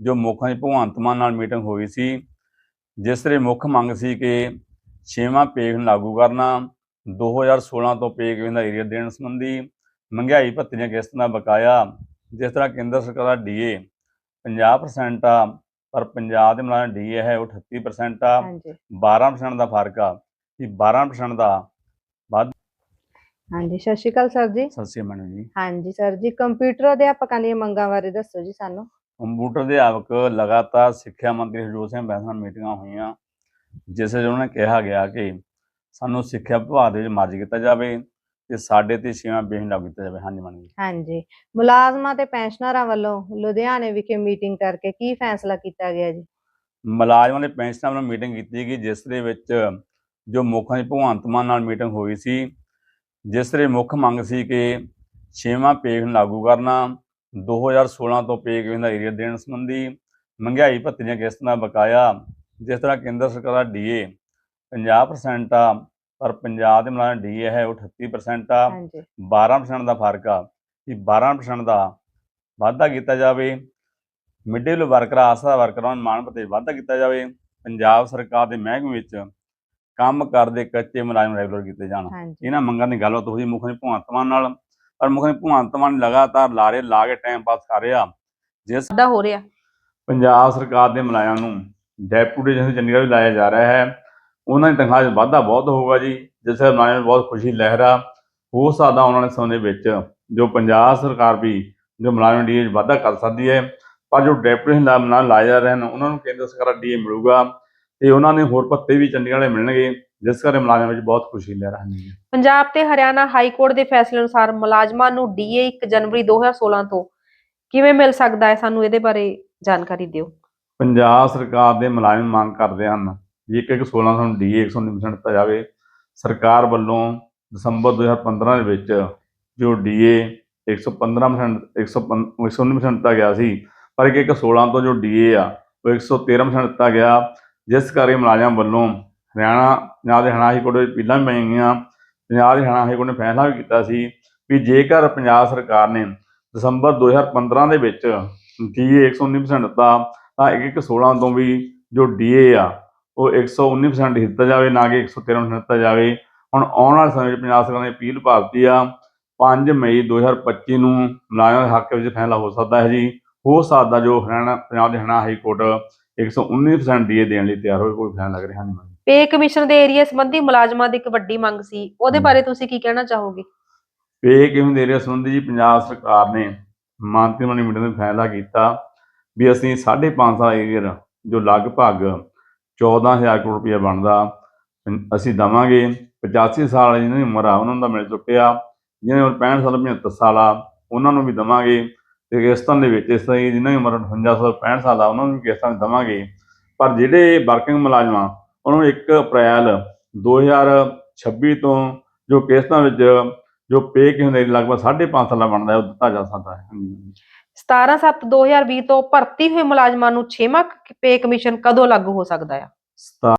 ਜੋ ਮੁੱਖਾਂ ਦੀ ਭਗਵੰਤ ਮਾਨ ਨਾਲ ਮੀਟਿੰਗ ਹੋਈ ਸੀ ਜਿਸ ਦੇ ਮੁੱਖ ਮੰਗ ਸੀ ਕਿ ਛੇਵਾਂ ਪੇਗ ਨੂੰ ਲਾਗੂ ਕਰਨਾ 2016 ਤੋਂ ਪੇਗ ਦਾ ਏਰੀਆ ਦੇਣ ਸੰਬੰਧੀ ਮਹਿੰਗਾਈ ਭੱਤੇ ਦੀਆਂ ਕਿਸ਼ਤਾਂ ਦਾ ਬਕਾਇਆ ਜਿਸ ਤਰ੍ਹਾਂ ਕੇਂਦਰ ਸਰਕਾਰ ਦਾ ਡੀਏ 50% ਆ ਪਰ ਪੰਜਾਬ ਦੇ ਮੁਲਾਜ਼ਮ ਡੀਏ ਹੈ ਉਹ 38% ਆ ਹਾਂਜੀ। 12% ਦਾ ਫ਼ਰਕ ਆ ਕਿ 12% ਦਾ ਹਾਂਜੀ ਸਤਿ ਸ਼੍ਰੀ ਅਕਾਲ ਸਰ ਜੀ। ਸੱਸੇ ਮੈਨੂੰ ਜੀ। ਹਾਂਜੀ ਸਰ ਜੀ ਕੰਪਿਊਟਰ ਅਧਿਆਪਕਾਂ ਦੀਆਂ ਮੰਗਾਂ ਬਾਰੇ ਦੱਸੋ ਜੀ ਸਾਨੂੰ। ਕੰਪਿਊਟਰ ਅਧਿਆਪਕ ਲਗਾਤਾਰ ਸਿੱਖਿਆ ਮੰਤਰੀ ਹਰਜੋਤ ਸਿੰਘ ਬੈਂਸ ਨਾਲ ਮੀਟਿੰਗਾਂ ਹੋਈਆਂ ਜਿਸ ਵਿੱਚ ਉਹਨਾਂ ਨੇ ਕਿਹਾ ਗਿਆ ਕਿ ਸਾਨੂੰ ਸਿੱਖਿਆ ਵਿਭਾਗ ਦੇ ਵਿੱਚ ਮਰਜ ਕੀਤਾ ਜਾਵੇ ਤੇ ਸਾਡੇ ਤੇ ਛੇਵਾਂ ਬੇਹਨ ਲਾਗੂ ਕੀਤਾ ਜਾਵੇ। ਹਾਂਜੀ ਮੰਨ ਜੀ ਹਾਂਜੀ। ਮੁਲਾਜ਼ਮਾਂ ਤੇ ਪੈਨਸ਼ਨਰਾਂ ਵੱਲੋਂ ਲੁਧਿਆਣੇ ਵਿਖੇ ਮੀਟਿੰਗ ਕਰਕੇ ਕੀ ਫੈਸਲਾ ਕੀਤਾ ਗਿਆ ਜੀ? ਮੁਲਾਜ਼ਮਾਂ ਦੇ ਪੈਨਸ਼ਨਰਾਂ ਵੱਲੋਂ ਮੀਟਿੰਗ ਕੀਤੀ ਗਈ ਜਿਸ ਦੇ ਵਿੱਚ ਜੋ ਮੁੱਖਾਂ ਦੀ ਭਗਵੰਤ ਮਾਨ ਨਾਲ ਮੀਟਿੰਗ ਹੋਈ ਸੀ ਜਿਸ ਦੇ ਮੁੱਖ ਮੰਗ ਸੀ ਕਿ ਛੇਵਾਂ ਪੇਗ ਨੂੰ ਲਾਗੂ ਕਰਨਾ 2016 ਤੋਂ ਪੇਗ ਦਾ ਏਰੀਆ ਦੇਣ ਸੰਬੰਧੀ ਮਹਿੰਗਾਈ ਭੱਤੇ ਦੀਆਂ ਕਿਸ਼ਤਾਂ ਦਾ ਬਕਾਇਆ ਜਿਸ ਤਰ੍ਹਾਂ ਕੇਂਦਰ ਸਰਕਾਰ ਦਾ ਡੀਏ 50% ਆ ਪਰ ਪੰਜਾਬ ਦੇ ਮੁਲਾਜ਼ਮ ਡੀਏ ਹੈ ਉਹ 38% ਆ ਹਾਂਜੀ। 12% ਦਾ ਫ਼ਰਕ ਆ। ਕਿ 12% ਦਾ ਵਾਧਾ ਕੀਤਾ ਜਾਵੇ ਮਿਡਲ ਮੀਲ ਵਰਕਰ ਆਸਰਾ ਵਰਕਰਾਂ ਨੂੰ ਮਾਣ ਭੱਤੇ ਵਾਧਾ ਕੀਤਾ ਜਾਵੇ ਪੰਜਾਬ ਸਰਕਾਰ ਦੇ ਮਹਿਕਮੇ ਵਿੱਚ ਕੰਮ ਕਰਦੇ ਕੱਚੇ ਮੁਲਾਜ਼ਮ ਰੈਗੂਲਰ ਕੀਤੇ ਜਾਣ। ਇਹਨਾਂ ਮੰਗਾਂ ਦੀ ਗੱਲਬਾਤ ਹੋਈ ਮੁੱਖ ਨੇ ਭਗਵੰਤ ਮਾਨ ਨਾਲ ਪਰ ਮੁੱਖ ਨੇ ਭਗਵੰਤ ਮਾਨ ਲਗਾਤਾਰ ਲਾਰੇ ਲਾ ਕੇ ਟਾਈਮ ਪਾਸ ਕਰ ਰਿਹਾ। ਜਿਸ ਵਾਧਾ ਹੋ ਰਿਹਾ। ਪੰਜਾਬ ਸਰਕਾਰ ਦੇ ਮੁਲਾਜ਼ਮਾਂ ਨੂੰ ਡੈਪੂਟੀ ਜਨਰਲ ਚੰਡੀਗੜ੍ਹ ਵੀ ਲਾਇਆ ਜਾ ਰਿਹਾ ਹੈ। ਉਹਨਾਂ ਦੀ ਤਨਖਾਹ 'ਚ ਵਾਧਾ ਬਹੁਤ ਹੋਊਗਾ ਜੀ ਜਿਸ ਦੇ ਮੁਲਾਜ਼ਮ ਨੂੰ ਬਹੁਤ ਖੁਸ਼ੀ ਲਹਿਰਾ। ਹੋ ਸਕਦਾ ਆਉਣ ਵਾਲੇ ਸਮੇਂ ਦੇ ਵਿੱਚ ਜੋ ਪੰਜਾਬ ਸਰਕਾਰ ਵੀ ਜੋ ਮੁਲਾਜ਼ਮ ਡੀਏ 'ਚ ਵਾਧਾ ਕਰ ਸਕਦੀ ਹੈ ਪਰ ਜੋ ਡੈਪੂਟੀ ਮੁਲਾਜ਼ਮ ਲਾਏ ਜਾ ਰਹੇ ਹਨ ਉਹਨਾਂ ਨੂੰ ਕੇਂਦਰ ਸਰਕਾਰ ਡੀਏ ਮਿਲੂਗਾ। ਤੇ ਉਹਨਾਂ ਨੇ ਹੋਰ ਭੱਤੇ ਵੀ ਚੰਡੀਗੜ੍ਹ ਦੇ ਮਿਲਣਗੇ। ਜਿਸ ਕਰਕੇ ਮੁਲਾਜ਼ਮਾਂ ਵਿੱਚ ਬਹੁਤ ਖੁਸ਼ੀ ਲਹਿਰਾ ਹਨ ਜੀ ਪੰਜਾਬ ਤੇ ਹਰਿਆਣਾ ਹਾਈ ਕੋਰਟ ਦੇ ਫੈਸਲੇ ਅਨੁਸਾਰ ਮੁਲਾਜ਼ਮਾਂ ਨੂੰ ਡੀਏ 1 ਜਨਵਰੀ 2016 ਤੋਂ ਕਿਵੇਂ ਮਿਲ ਸਕਦਾ ਹੈ ਸਾਨੂੰ ਇਹਦੇ ਬਾਰੇ ਜਾਣਕਾਰੀ ਦਿਓ। ਪੰਜਾਬ ਸਰਕਾਰ ਦੇ ਮੁਲਾਜ਼ਮ ਮੰਗ ਕਰਦੇ ਹਨ ਵੀ ਇੱਕ ਇੱਕ 16 ਨੂੰ ਡੀਏ 119% ਦਿੱਤਾ ਜਾਵੇ। ਸਰਕਾਰ ਵੱਲੋਂ ਦਸੰਬਰ 2015 ਦੇ ਵਿੱਚ ਜੋ ਡੀਏ 115% 119% ਦਿੱਤਾ ਗਿਆ ਸੀ ਪਰ ਇੱਕ ਇੱਕ 16 ਤੋਂ ਜੋ ਡੀਏ ਆ ਉਹ 113% ਦਿੱਤਾ ਗਿਆ। ਜਿਸ ਕਰਕੇ ਮੁਲਾਜ਼ਮ ਵੱਲੋਂ ਹਰਿਆਣਾ, ਪੰਜਾਬ ਦੇ ਹਰਿਆਣਾ ਹਾਈ ਕੋਰਟ ਵਿੱਚ ਅਪੀਲਾਂ ਵੀ ਪਈਆਂ ਗਈਆਂ। ਪੰਜਾਬ ਦੇ ਹਰਿਆਣਾ ਹਾਈ ਕੋਰਟ ਨੇ ਫੈਸਲਾ ਵੀ ਕੀਤਾ ਸੀ ਵੀ ਜੇਕਰ ਪੰਜਾਬ ਸਰਕਾਰ ਨੇ ਦਸੰਬਰ 2015 ਦੇ ਵਿੱਚ ਡੀਏ 119% ਦਿੱਤਾ, ਤਾਂ ਇੱਕ ਇੱਕ 16 ਤੋਂ ਵੀ ਜੋ ਡੀਏ ਆ, ਉਹ 119% ਹੀ ਦਿੱਤਾ ਜਾਵੇ, ਨਾ ਕਿ 113% ਦਿੱਤਾ ਜਾਵੇ। ਹੁਣ ਆਉਣ ਵਾਲੇ ਸਮੇਂ ਵਿੱਚ ਪੰਜਾਬ ਸਰਕਾਰ ਨੇ ਅਪੀਲ ਭਾਰਤੀ ਆ 5 ਮਈ 2025 ਨੂੰ ਮੁਲਾਜ਼ਮਾਂ ਦੇ ਹੱਕ ਵਿੱਚ ਫੈਸਲਾ ਹੋ ਸਕਦਾ ਹੈ ਜੀ। ਹੋ ਸਕਦਾ ਜੋ ਹਰਿਆਣਾ, ਪੰਜਾਬ ਦੇ ਹਰਿਆਣਾ ਹਾਈ ਕੋਰਟ 119% ਡੀਏ ਦੇਣ ਲਈ ਤਿਆਰ ਹੋਵੇ, ਕੋਈ ਫੈਸਲਾ ਲੱਗ ਰਿਹਾ ਨਹੀਂ। ਪੇ ਕਮਿਸ਼ਨ ਦੇ ਏਰੀਆ ਸੰਬੰਧੀ ਮੁਲਾਜ਼ਮਾਂ ਦੀ ਇੱਕ ਵੱਡੀ ਮੰਗ ਸੀ। ਉਹਦੇ। ਬਾਰੇ ਤੁਸੀਂ ਕੀ ਕਹਿਣਾ ਚਾਹੋਗੇ? ਪੇ ਕਿਵੇਂ ਦੇ ਰਿਹਾ ਸੰਬੰਧੀ ਜੀ ਪੰਜਾਬ ਸਰਕਾਰ ਨੇ ਮੰਤਰੀ ਮੰਡਲ ਮੀਟਿੰਗ ਵਿੱਚ ਫੈਸਲਾ ਕੀਤਾ ਵੀ ਅਸੀਂ 5.5 ਸਾਲ ਏਰੀਅਰ ਜੋ ਲਗਭਗ 14000 ਕਰੋੜ ਰੁਪਏ ਬਣਦਾ ਅਸੀਂ ਦਵਾਂਗੇ। 85 ਸਾਲ ਜਿਹਨਾਂ ਦੀ ਉਮਰ ਆ ਉਹਨਾਂ ਨੂੰ ਤਾਂ ਮਿਲ ਚੁੱਕਿਆ। ਜਿਹਨਾਂ ਦੀ ਉਮਰ 65 ਸਾਲ 75 ਸਾਲ ਆ ਉਹਨਾਂ ਨੂੰ ਵੀ ਦਵਾਂਗੇ। ਤੇ ਕਿਸ਼ਤਾਂ ਦੇ ਵਿੱਚ ਇਸ ਤਰ੍ਹਾਂ ਜਿਹਨਾਂ ਦੀ ਉਮਰ 58 ਸਾਲ 65 ਸਾਲ ਆ ਉਹਨਾਂ ਨੂੰ ਵੀ ਕਿਸ਼ਤਾਂ ਦਵਾਂਗੇ। ਪਰ ਜਿਹੜੇ ਵਰਕਿੰਗ ਮੁਲਾਜ਼ਮਾਂ ਉਹਨਾਂ ਨੂੰ 1 ਅਪ੍ਰੈਲ 2026 ਤੋਂ ਜੋ ਕਿਸ਼ਤਾਂ ਵਿੱਚ ਜੋ ਪੇ ਕੀ ਹੁੰਦੇ ਲਗਭਗ 5.5 ਸਾਲਾਂ ਬਣਦਾ ਉਹ ਦਿੱਤਾ ਜਾ ਸਕਦਾ ਹੈ ਹਾਂਜੀ। 17 7 2020 ਤੋਂ ਭਰਤੀ ਹੋਏ ਮੁਲਾਜ਼ਮਾਂ ਨੂੰ 6ਵਾਂ ਪੇ ਕਮਿਸ਼ਨ ਕਦੋਂ ਲਾਗੂ ਹੋ ਸਕਦਾ ਹੈ